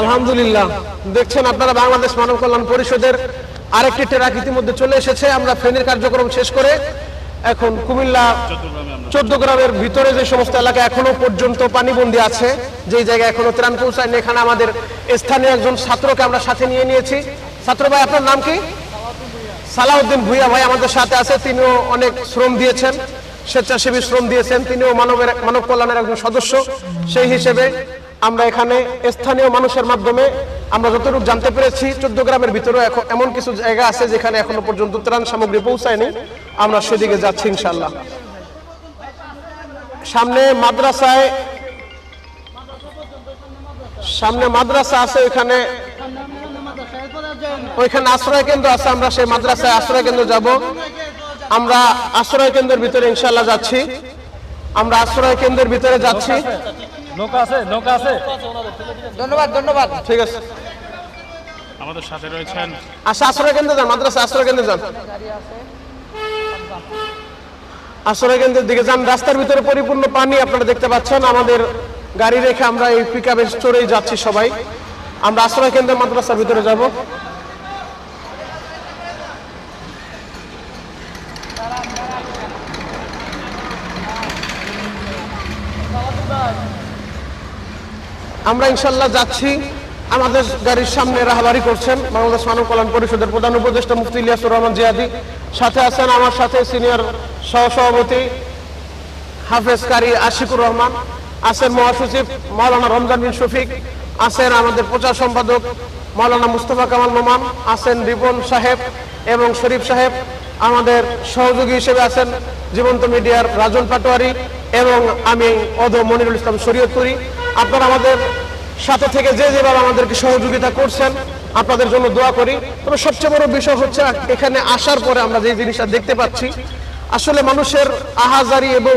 আলহামদুলিল্লাহ। দেখছেন আপনারা বাংলাদেশ মানব কল্যাণ পরিষদের আরেকটি ট্রাক ইতিমধ্যে চলে এসেছে। আমরা ফেনীর কার্যক্রম শেষ করে এখন কুমিল্লা চোদ্দ গ্রামের ভিতরে যে সমস্ত এলাকা এখনও পর্যন্ত পানিবন্দী আছে, যেই জায়গায় এখনও ত্রাণ পৌঁছায়নি, এখানে আমাদের স্থানীয় একজন ছাত্রকে আমরা সাথে নিয়ে নিয়েছি। ছাত্র ভাই, আপনার নাম কি? সালাউদ্দিন ভুইয়া ভাই আমাদের সাথে আছে, তিনিও অনেক শ্রম দিয়েছেন, স্বেচ্ছাসেবী শ্রম দিয়েছেন, তিনিও মানবের মানব কল্যাণের একজন সদস্য। সেই হিসেবে আমরা এখানে স্থানীয় মানুষের মাধ্যমে, আমরা যতটুকু জানতে পেরেছি, চোদ্দ গ্রামের ভিতরে এখন এমন কিছু জায়গা আছে যেখানে এখনও পর্যন্ত ত্রাণ সামগ্রী পৌঁছায়নি। আমরা সেদিকে যাচ্ছি ইনশাল্লাহ সামনে মাদ্রাসায়, সামনে মাদ্রাসা আছে ওইখানে। ওইখানে আশ্রয় কেন্দ্র আছে, আমরা সেই মাদ্রাসায় আশ্রয় কেন্দ্র যাব। আমরা আশ্রয় কেন্দ্রের ভিতরে ইনশাল্লাহ যাচ্ছি। আমরা আশ্রয় কেন্দ্রের ভিতরে যাচ্ছি। নৌকা আছে নৌকা আছে। ধন্যবাদ ধন্যবাদ। ঠিক আছে। আমাদের সাথে রয়েছেন আচ্ছা আশ্রয় কেন্দ্রে যান মাদ্রাসা আশ্রয় কেন্দ্রে যান। আশ্রয় কেন্দ্রের দিকে যান। রাস্তার ভিতরে পরিপূর্ণ পানি আপনারা দেখতে পাচ্ছেন। আমাদের গাড়ি রেখে আমরা এই পিক আপে চড়েই যাচ্ছি সবাই। আমরা আশ্রয় কেন্দ্রের মাদ্রাসার ভিতরে যাব। আমরা ইনশাল্লাহ যাচ্ছি। আমাদের গাড়ির সামনে রাহাবারি করছেন বাংলাদেশ মানব কল্যাণ পরিষদের প্রধান উপদেষ্টা মুফতি ইলিয়াসুর রহমান জিয়াদি। সাথে আছেন আমার সাথে সিনিয়র সহসভাপতি হাফেজ কারি আশিকুর রহমান, আছেন মহাসচিব মাওলানা রমজান বিন শফিক, আছেন আমাদের প্রচার সম্পাদক মৌলানা মুস্তফা কামাল নোমান, আছেন রিপন সাহেব এবং শরীফ সাহেব। আমাদের সহযোগী হিসেবে আছেন জীবন্ত মিডিয়ার রাজন পাটোয়ারি এবং আমি অধ মনিরুল ইসলাম শরীয়তপুরি। আপনারা আমাদের সাথে থেকে যে যেভাবে আমাদেরকে সহযোগিতা করছেন, আপনাদের জন্য দোয়া করি। তবে সবচেয়ে বড় বিষয় হচ্ছে, এখানে আসার পরে আমরা যে জিনিসটা দেখতে পাচ্ছি, আসলে মানুষের আহাজারি এবং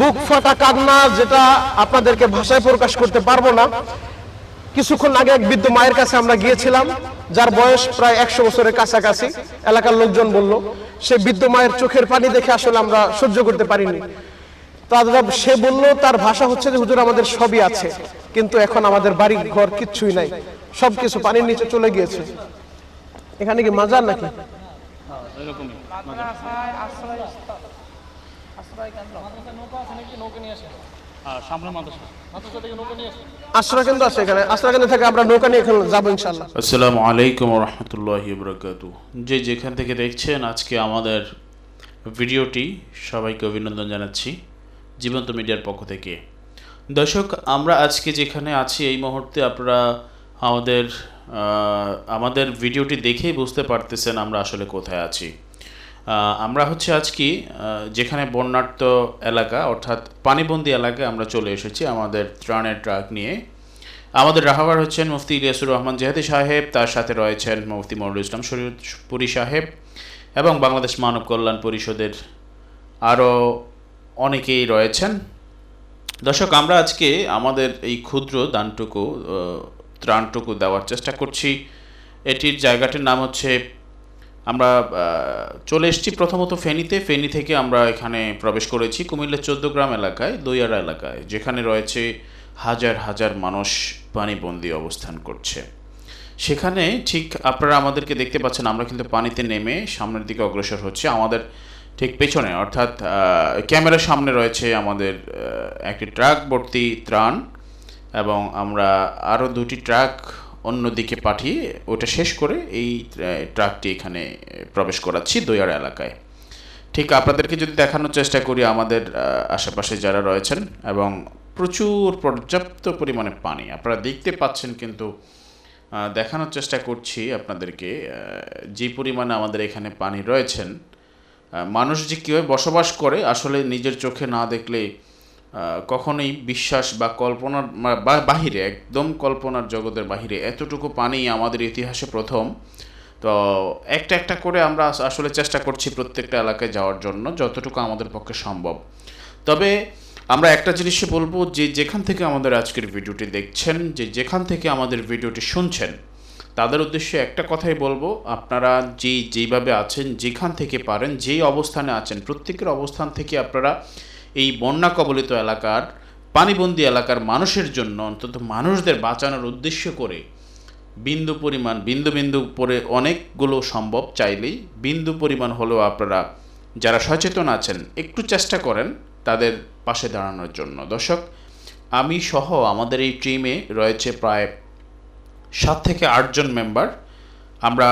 বুক ফাটা কান্না যেটা আপনাদেরকে ভাষায় প্রকাশ করতে পারব না। কিছুক্ষণ আগে এক বৃদ্ধ মায়ের কাছে আমরা গিয়েছিলাম, যার বয়স প্রায় একশো বছরের কাছাকাছি। এলাকার লোকজন বলল, সে বৃদ্ধ মায়ের চোখের পানি দেখে আসলে আমরা সহ্য করতে পারিনি। তারা সে বলল, তার ভাষা হচ্ছে যে হুজুর আমাদের সবই আছে, কিন্তু এখন আমাদের বাড়ি ঘর কিচ্ছুই নাই, সবকিছু পানির নিচে চলে গিয়েছে। এখানে কি মাজার নাকি? যে যেখান থেকে দেখছেন আজকে আমাদের ভিডিওটি, সবাইকে অভিনন্দন জানাচ্ছি। জীবন্ত মিডিয়ার পক্ষ থেকে। দর্শক, আমরা আজকে যেখানে আছি, এই মুহূর্তে আপনারা আমাদের আমাদের ভিডিওটি দেখেই বুঝতে পারতেছেন আমরা আসলে কোথায় আছি। আমরা হচ্ছে আজকে যেখানে বন্যার্ত এলাকা, অর্থাৎ পানিবন্দী এলাকায় আমরা চলে এসেছি আমাদের ত্রাণের ট্রাক নিয়ে। আমাদের রাহাবার হচ্ছেন মুফতি ইলিয়াসুর রহমান জেহাদি সাহেব, তার সাথে রয়েছেন মুফতি মরুল ইসলাম শরীয়তপুরি সাহেব এবং বাংলাদেশ মানব কল্যাণ পরিষদের আরও অনেকেই রয়েছেন। দর্শক, আমরা আজকে আমাদের এই ক্ষুদ্র দানটুকু ত্রাণটুকু দেওয়ার চেষ্টা করছি। এটির জায়গাটির নাম হচ্ছে, আমরা চলে এসেছি প্রথমত ফেনীতে। ফেনী থেকে আমরা এখানে প্রবেশ করেছি কুমিল্লার চোদ্দগ্রাম এলাকায় দইয়ারা এলাকায়, যেখানে রয়েছে হাজার হাজার মানুষ পানিবন্দী অবস্থান করছে। সেখানে ঠিক আপনারা আমাদেরকে দেখতে পাচ্ছেন, আমরা কিন্তু পানিতে নেমে সামনের দিকে অগ্রসর হচ্ছে। আমাদের ঠিক পেছনে, অর্থাৎ ক্যামেরার সামনে রয়েছে আমাদের একটি ট্রাক ভর্তি ত্রাণ এবং আমরা আরও দুটি ট্রাক অন্যদিকে পাঠিয়ে ওটা শেষ করে এই ট্রাকটি এখানে প্রবেশ করাচ্ছি দইয়ার এলাকায়। ঠিক আপনাদেরকে যদি দেখানোর চেষ্টা করি আমাদের আশেপাশে যারা রয়েছেন এবং প্রচুর পর্যাপ্ত পরিমাণে পানি, আপনারা দেখতে পাচ্ছেন কিন্তু দেখানোর চেষ্টা করছি আপনাদেরকে যে পরিমাণে আমাদের এখানে পানি রয়েছেন মানুষ যে কীভাবে বসবাস করে, আসলে নিজের চোখে না দেখলে কখনোই বিশ্বাস বা কল্পনার বাহিরে, একদম কল্পনার জগতের বাহিরে এতটুকু পানি আমাদের ইতিহাসে প্রথম। তো একটা একটা করে আমরা আসলে চেষ্টা করছি প্রত্যেকটা এলাকায় যাওয়ার জন্য, যতটুকু আমাদের পক্ষে সম্ভব। তবে আমরা একটা জিনিসই বলব যে, যেখান থেকে আমাদের আজকের ভিডিওটি দেখছেন, যে, যেখান থেকে আমাদের ভিডিওটি শুনছেন তাদের উদ্দেশ্যে একটা কথাই বলব, আপনারা যে যেইভাবে আছেন, যেখান থেকে পারেন, যেই অবস্থানে আছেন, প্রত্যেকের অবস্থান থেকে আপনারা এই বন্যা কবলিত এলাকার, পানিবন্দি এলাকার মানুষের জন্য, অন্তত মানুষদের বাঁচানোর উদ্দেশ্য করে বিন্দু পরিমাণ, বিন্দু বিন্দু পরে অনেকগুলো সম্ভব চাইলেই বিন্দু পরিমাণ হলেও আপনারা যারা সচেতন আছেন, একটু চেষ্টা করেন তাদের পাশে দাঁড়ানোর জন্য। দর্শক, আমি সহ আমাদের এই টিমে রয়েছে প্রায় সাত থেকে আটজন মেম্বার আমরা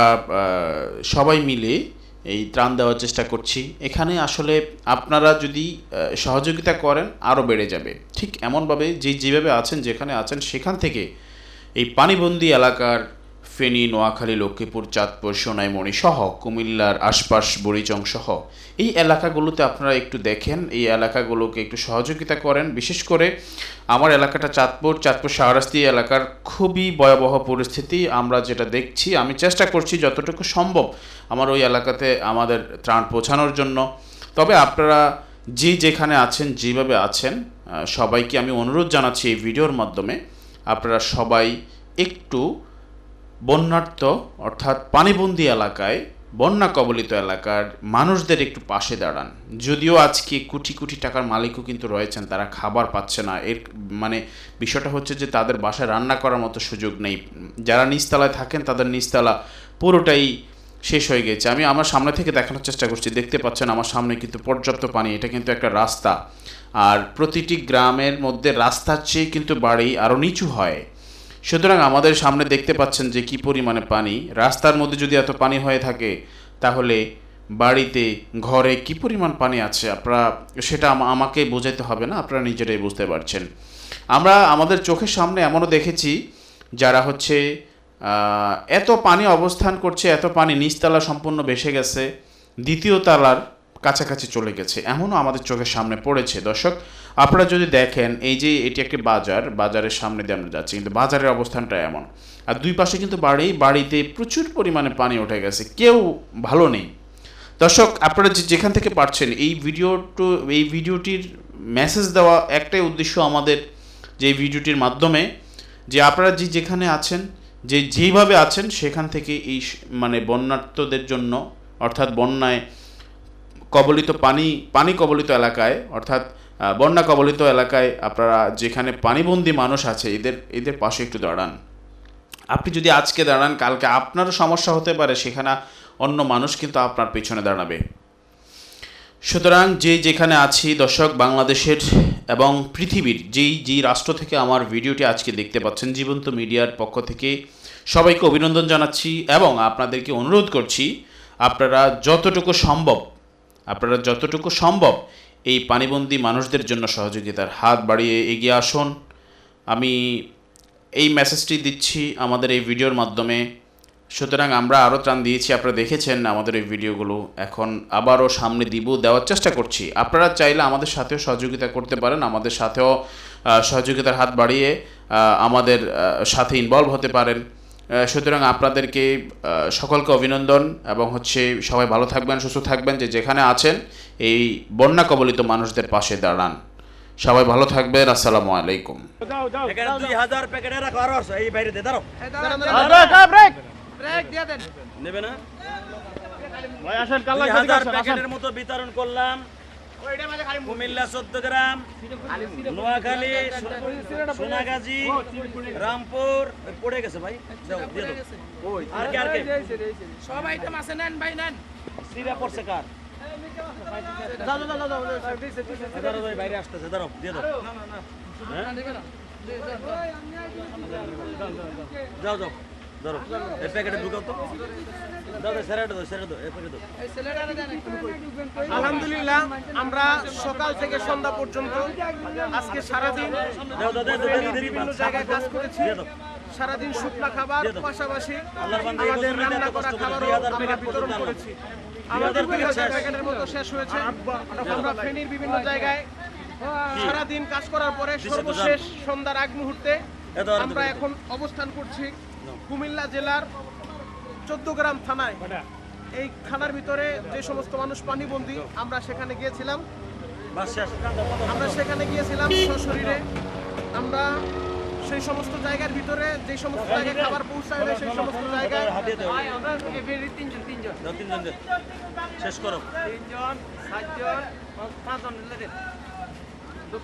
সবাই মিলে এই ত্রাণ দেওয়ার চেষ্টা করছি। এখানে আসলে আপনারা যদি সহযোগিতা করেন আরও বেড়ে যাবে। ঠিক এমনভাবে যে যেভাবে আছেন, যেখানে আছেন, সেখান থেকে এই পানিবন্দি এলাকার ফেনী, নোয়াখালী, লক্ষ্মীপুর, চাঁদপুর, সোনাইমণি সহ কুমিল্লার আশপাশ, বড়িচং সহ এই এলাকাগুলোতে আপনারা একটু দেখেন। এই এলাকাগুলোকে একটু সহযোগিতা করেন। বিশেষ করে আমার এলাকাটা চাঁদপুর। চাঁদপুর শাহরাস্তি এলাকার খুবই ভয়াবহ পরিস্থিতি। আমরা যেটা দেখছি, আমি চেষ্টা করছি যতটুকু সম্ভব আমার ওই এলাকাতে আমাদের ত্রাণ পৌঁছানোর জন্য। তবে আপনারা যে যেখানে আছেন, যেভাবে আছেন সবাইকে আমি অনুরোধ জানাচ্ছি এই ভিডিওর মাধ্যমে। আপনারা সবাই একটু বন্যার্থ, অর্থাৎ পানিবন্দি এলাকায়, বন্যা কবলিত এলাকার মানুষদের একটু পাশে দাঁড়ান। যদিও আজকে কোটি কোটি টাকার মালিকও কিন্তু রয়েছেন, তারা খাবার পাচ্ছে না। এর মানে বিষয়টা হচ্ছে যে তাদের বাসায় রান্না করার মতো সুযোগ নেই। যারা নিচতলায় থাকেন, তাদের নিচতলা পুরোটাই শেষ হয়ে গেছে। আমি আমার সামনে থেকে দেখানোর চেষ্টা করছি। দেখতে পাচ্ছেন আমার সামনে কিন্তু পর্যাপ্ত পানি। এটা কিন্তু একটা রাস্তা। আর প্রতিটি গ্রামের মধ্যে রাস্তার চেয়ে কিন্তু বাড়ি আরও নিচু হয়। সুতরাং আমাদের সামনে দেখতে পাচ্ছেন যে কি পরিমাণে পানি। রাস্তার মধ্যে যদি এত পানি হয়ে থাকে, তাহলে বাড়িতে, ঘরে কি পরিমাণ পানি আছে? আপনারা, সেটা আমাকে বোঝাতে হবে না, আপনারা নিজেরাই বুঝতে পারছেন। আমরা আমাদের চোখের সামনে এমনও দেখেছি, যারা হচ্ছে এত পানি অবস্থান করছে, এত পানি নিচতলা সম্পূর্ণ ভেসে গেছে। দ্বিতীয় তালার কাছাকাছি চলে গেছে। এমনও আমাদের চোখের সামনে পড়েছে। দর্শক, আপনারা যদি দেখেন, এই যে এটি একটি বাজার, বাজারের সামনে দিয়ে আমরা যাচ্ছি, কিন্তু বাজারের অবস্থানটা এমন। আর দুই পাশে কিন্তু বাড়ি, বাড়িতে প্রচুর পরিমাণে পানি উঠে গেছে। কেউ ভালো নেই। দর্শক, আপনারা যেখান থেকে পারছেন, এই ভিডিওটো এই ভিডিওটির মেসেজ দেওয়া একটাই উদ্দেশ্য আমাদের যে ভিডিওটির মাধ্যমে যে আপনারা যে যেখানে আছেন, যে যেইভাবে আছেন, সেখান থেকে এই মানে বন্যার্থদের জন্য, অর্থাৎ বন্যায় কবলিত পানি পানি কবলিত এলাকায়, অর্থাৎ বন্যা কবলিত এলাকায় আপনারা যেখানে পানিবন্দী মানুষ আছে, এদের এদের পাশে একটু দাঁড়ান। আপনি যদি আজকে দাঁড়ান, কালকে আপনারও সমস্যা হতে পারে, সেখানে অন্য মানুষ কিন্তু আপনার পেছনে দাঁড়াবে। সুতরাং যে যেখানে আছি, দর্শক, বাংলাদেশের এবং পৃথিবীর, যেই যেই রাষ্ট্র থেকে আমার ভিডিওটি আজকে দেখতে পাচ্ছেন, জীবন্ত মিডিয়ার পক্ষ থেকে সবাইকে অভিনন্দন জানাচ্ছি এবং আপনাদেরকে অনুরোধ করছি, আপনারা যতটুকু সম্ভব আপনারা যতটুকু সম্ভব এই পানিবন্দী মানুষদের জন্য সহযোগিতার হাত বাড়িয়ে এগিয়ে আসুন। আমি এই মেসেজটি দিচ্ছি আমাদের এই ভিডিওর মাধ্যমে। সুতরাং আমরা আরও ত্রাণ দিয়েছি, আপনারা দেখেছেন আমাদের এই ভিডিওগুলো। এখন আবারও সামনে দিব, দেওয়ার চেষ্টা করছি। আপনারা চাইলে আমাদের সাথেও সহযোগিতা করতে পারেন, আমাদের সাথেও সহযোগিতার হাত বাড়িয়ে আমাদের সাথে ইনভলভ হতে পারেন। সুতরাং আপনাদেরকে সকলকে অভিনন্দন এবং হচ্ছে সবাই ভালো থাকবেন সুস্থ থাকবেন যে যেখানে আছেন এই বন্যা কবলিত মানুষদের পাশে দাঁড়ান। সবাই ভালো থাকবেন আসসালামু আলাইকুম। নেবে না? ভাই আসেন কাল হাজার প্যাকেটের মতো বিতরণ করলাম। কুমিল্লা চোদ্দ গ্রাম নোয়াখালী সোনাগাজী রামপুর পড়ে গেছে ভাই। আর কে আর কে? সব আইটেম আছে নেন ভাই নেন। সিরা পড়ছে কার? ভাই বাইরে আসতেছে দাঁড়াও দিয়ে দাও। যাও যাও। ধরো। এই প্যাকেটে ঢুকাও তো। দাও দাও এই প্যাকেট আলহামদুলিল্লাহ আমরা সকাল থেকে সন্ধ্যা পর্যন্ত আজকে সারাদিন বিভিন্ন জায়গায় কাজ করেছি। সারাদিন শুকনা খাবার পাশাপাশি আমাদের রান্না করা খাবারও আমরা বিতরণ করেছি। আমাদের দুই হাজার প্যাকেটের মতো শেষ হয়েছে। আমরা ফেনীর বিভিন্ন জায়গায় সারাদিন কাজ করার পরে সর্বশেষ সন্ধ্যার আগ মুহূর্তে আমরা এখন অবস্থান করছি। কুমিল্লা জেলার চোদ্দ গ্রাম থানায় এই থানার ভিতরে যে সমস্ত মানুষ পানিবন্দী আমরা সেখানে গিয়েছিলাম। আমরা সেখানে গিয়েছিলাম সশরীরে। আমরা সেই সমস্ত জায়গার ভিতরে যে সমস্ত জায়গায় খাবার পৌঁছায় সেই সমস্ত জায়গায় তিনজন তিনজন তিনজন শেষ করো তিনজন সাতজন পাঁচজন বাস বাস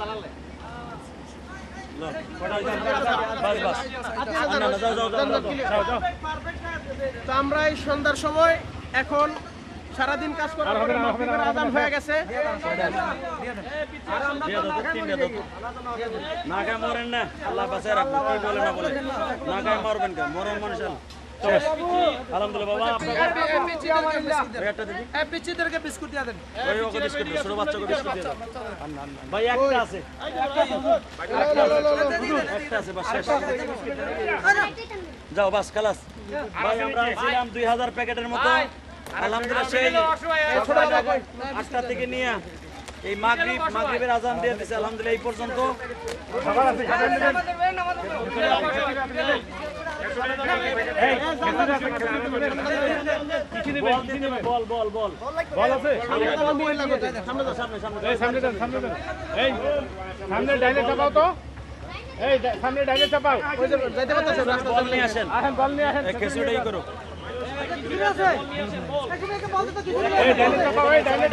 না, না, যাও, যাও, যাও, যাও, যাও। সন্ধ্যার সময় এখন সারাদিন কাজ করার আদান হয়ে গেছে দিয়ে দাও তো, তিনটে দাও তো। না মরেন না আল্লাহ বাঁচায় রাখব কি বলে না বলে না মরবেন মরেন মানুষ। আলহামদুলিল্লাহ বাবা। আপনার একটা পিচিদেরকে বিস্কুট দিয়ে দেন। ওই ওকে বিস্কুট দিও, ছোট বাচ্চাকে বিস্কুট দিয়ে দাও। ভাই একটা আছে। একটা আছে বাস শেষ। যাও বাস খালাস। ভাই আমরা ছিলাম দুই হাজার প্যাকেটের মতো। আলহামদুলিল্লাহ সেই আটটা থেকে নিয়ে। এই মাগরিব মাগরিবের আজান দিয়ে দিছে আলহামদুলিল্লাহ এই পর্যন্ত। বল বল বল এই সামনে দেন সামনে দেন এই সামনে ডাইনে চাপাও তো এই সামনে ডাইনে চাপাও বল নিয়ে আসেন আসেন বল নিয়ে আসেন কিছুটাই করো এই ডাইনে চাপাও এই ডাইনে